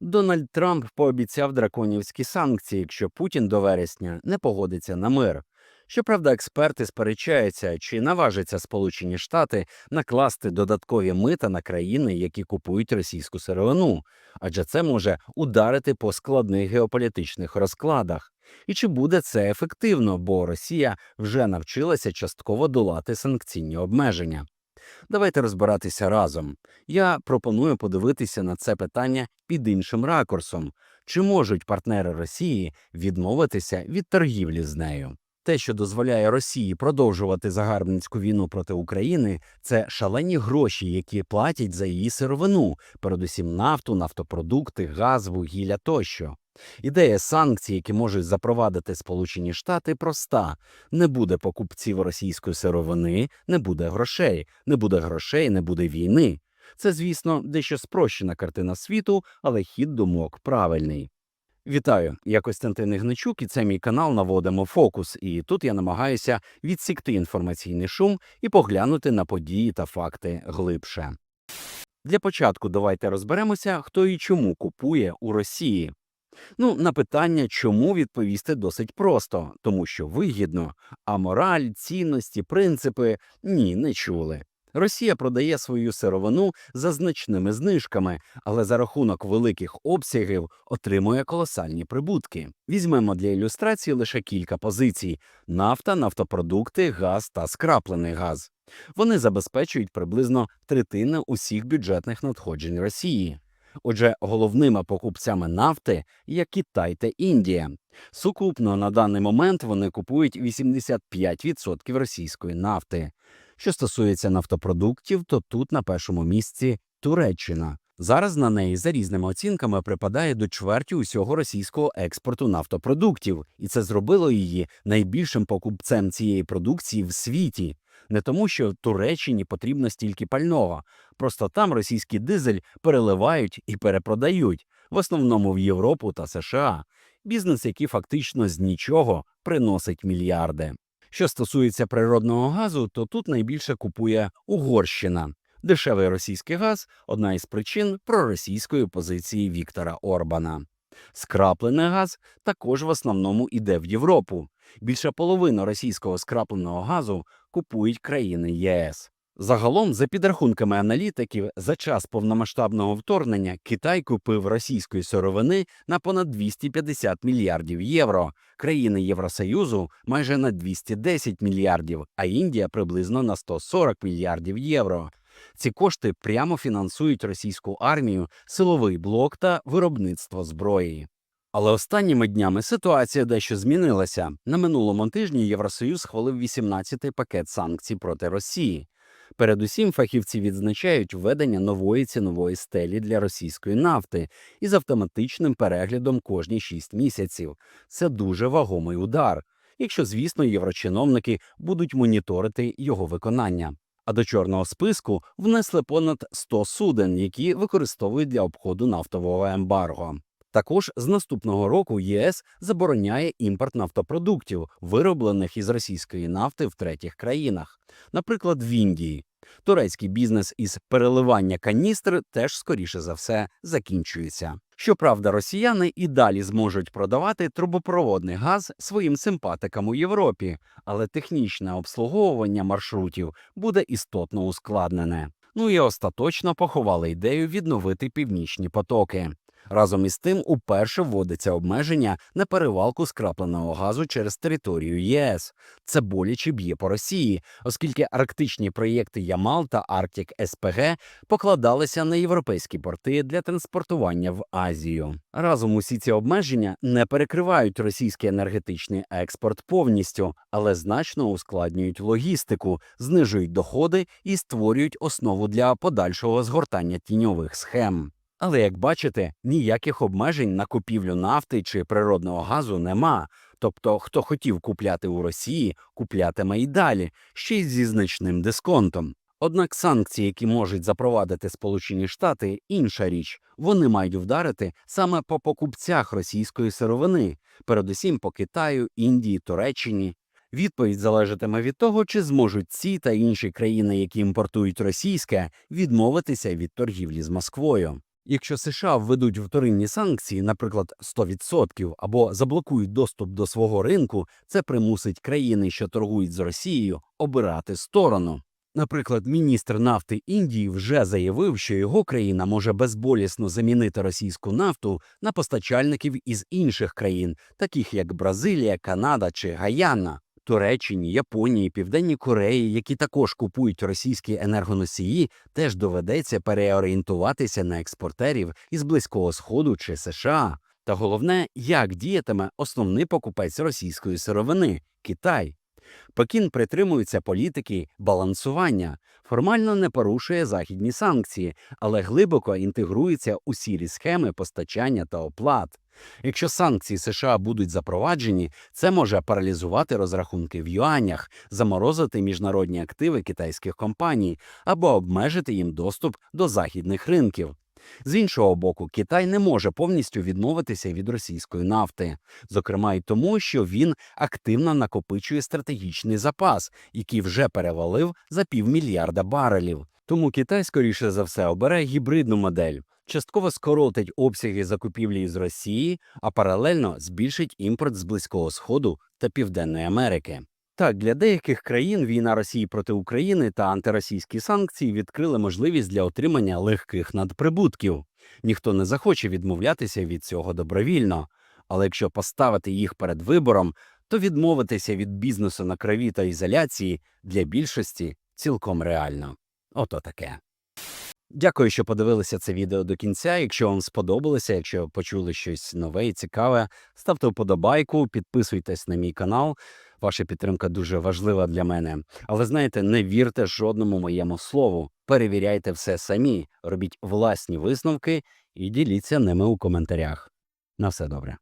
Дональд Трамп пообіцяв драконівські санкції, якщо Путін до вересня не погодиться на мир. Щоправда, експерти сперечаються, чи наважаться Сполучені Штати накласти додаткові мита на країни, які купують російську сировину, адже це може ударити по складних геополітичних розкладах. І чи буде це ефективно, бо Росія вже навчилася частково долати санкційні обмеження. Давайте розбиратися разом. Я пропоную подивитися на це питання під іншим ракурсом. Чи можуть партнери Росії відмовитися від торгівлі з нею? Те, що дозволяє Росії продовжувати загарбницьку війну проти України, це шалені гроші, які платять за її сировину, передусім нафту, нафтопродукти, газ, вугілля тощо. Ідея санкцій, які можуть запровадити Сполучені Штати, проста: не буде покупців російської сировини, не буде грошей, не буде грошей, не буде війни. Це, звісно, дещо спрощена картина світу, але хід думок правильний. Вітаю, я Костянтин Ігничук, і це мій канал Наводимо фокус. І тут я намагаюся відсікти інформаційний шум і поглянути на події та факти глибше. Для початку давайте розберемося, хто і чому купує у Росії. Ну, на питання, чому відповісти досить просто, тому що вигідно, а мораль, цінності, принципи ні, не чули. Росія продає свою сировину за значними знижками, але за рахунок великих обсягів отримує колосальні прибутки. Візьмемо для ілюстрації лише кілька позицій: нафта, нафтопродукти, газ та скраплений газ. Вони забезпечують приблизно третину усіх бюджетних надходжень Росії. Отже, головними покупцями нафти є Китай та Індія. Сукупно на даний момент вони купують 85% російської нафти. Що стосується нафтопродуктів, то тут на першому місці Туреччина. Зараз на неї за різними оцінками припадає до чверті усього російського експорту нафтопродуктів, і це зробило її найбільшим покупцем цієї продукції в світі. Не тому, що Туреччині потрібно стільки пального, просто там російський дизель переливають і перепродають, в основному в Європу та США. Бізнес, який фактично з нічого приносить мільярди. Що стосується природного газу, то тут найбільше купує Угорщина. Дешевий російський газ одна із причин проросійської позиції Віктора Орбана. Скраплений газ також в основному йде в Європу. Більше половини російського скрапленого газу купують країни ЄС. Загалом, за підрахунками аналітиків, за час повномасштабного вторгнення Китай купив російської сировини на понад 250 мільярдів євро, країни Євросоюзу майже на 210 мільярдів, а Індія приблизно на 140 мільярдів євро. Ці кошти прямо фінансують російську армію, силовий блок та виробництво зброї. Але останніми днями ситуація дещо змінилася. На минулому тижні Євросоюз схвалив 18-й пакет санкцій проти Росії. Передусім, фахівці відзначають введення нової цінової стелі для російської нафти із автоматичним переглядом кожні 6 місяців. Це дуже вагомий удар, якщо, звісно, єврочиновники будуть моніторити його виконання. А до чорного списку внесли понад 100 суден, які використовують для обходу нафтового ембарго. Також з наступного року ЄС забороняє імпорт нафтопродуктів, вироблених із російської нафти в третіх країнах, наприклад, в Індії. Турецький бізнес із переливання каністр теж скоріше за все закінчується. Щоправда, росіяни і далі зможуть продавати трубопроводний газ своїм симпатикам у Європі, але технічне обслуговування маршрутів буде істотно ускладнене. Ну і остаточно поховали ідею відновити північні потоки. Разом із тим, уперше вводиться обмеження на перевалку скрапленого газу через територію ЄС. Це боляче б'є по Росії, оскільки арктичні проєкти Ямал та Арктик СПГ покладалися на європейські порти для транспортування в Азію. Разом усі ці обмеження не перекривають російський енергетичний експорт повністю, але значно ускладнюють логістику, знижують доходи і створюють основу для подальшого згортання тіньових схем. Але як бачите, ніяких обмежень на купівлю нафти чи природного газу нема. Тобто, хто хотів купляти у Росії, куплятиме і далі, ще й зі значним дисконтом. Однак санкції, які можуть запровадити Сполучені Штати, інша річ, вони мають вдарити саме по покупцях російської сировини, передусім по Китаю, Індії, Туреччині. Відповідь залежатиме від того, чи зможуть ці та інші країни, які імпортують російське, відмовитися від торгівлі з Москвою. Якщо США введуть вторинні санкції, наприклад, 100% або заблокують доступ до свого ринку, це примусить країни, що торгують з Росією, обирати сторону. Наприклад, міністр нафти Індії вже заявив, що його країна може безболісно замінити російську нафту на постачальників із інших країн, таких як Бразилія, Канада чи Гаяна. Туреччині, Японії, Південній Кореї, які також купують російські енергоносії, теж доведеться переорієнтуватися на експортерів із Близького Сходу чи США. Та головне, як діятиме основний покупець російської сировини Китай. Пекін притримується політики балансування, формально не порушує західні санкції, але глибоко інтегрується у сірі схеми постачання та оплат. Якщо санкції США будуть запроваджені, це може паралізувати розрахунки в юанях, заморозити міжнародні активи китайських компаній або обмежити їм доступ до західних ринків. З іншого боку, Китай не може повністю відмовитися від російської нафти, зокрема й тому, що він активно накопичує стратегічний запас, який вже перевалив за півмільярда барелів. Тому Китай, скоріше за все, обере гібридну модель, частково скоротить обсяги закупівлі з Росії, а паралельно збільшить імпорт з Близького Сходу та Південної Америки. Так, для деяких країн війна Росії проти України та антиросійські санкції відкрили можливість для отримання легких надприбутків. Ніхто не захоче відмовлятися від цього добровільно. Але якщо поставити їх перед вибором, то відмовитися від бізнесу на крові та ізоляції для більшості цілком реально. Ото таке. Дякую, що подивилися це відео до кінця. Якщо вам сподобалося, якщо почули щось нове і цікаве, ставте вподобайку, підписуйтесь на мій канал. Ваша підтримка дуже важлива для мене. Але знаєте, не вірте жодному моєму слову. Перевіряйте все самі, робіть власні висновки і діліться ними у коментарях. На все добре.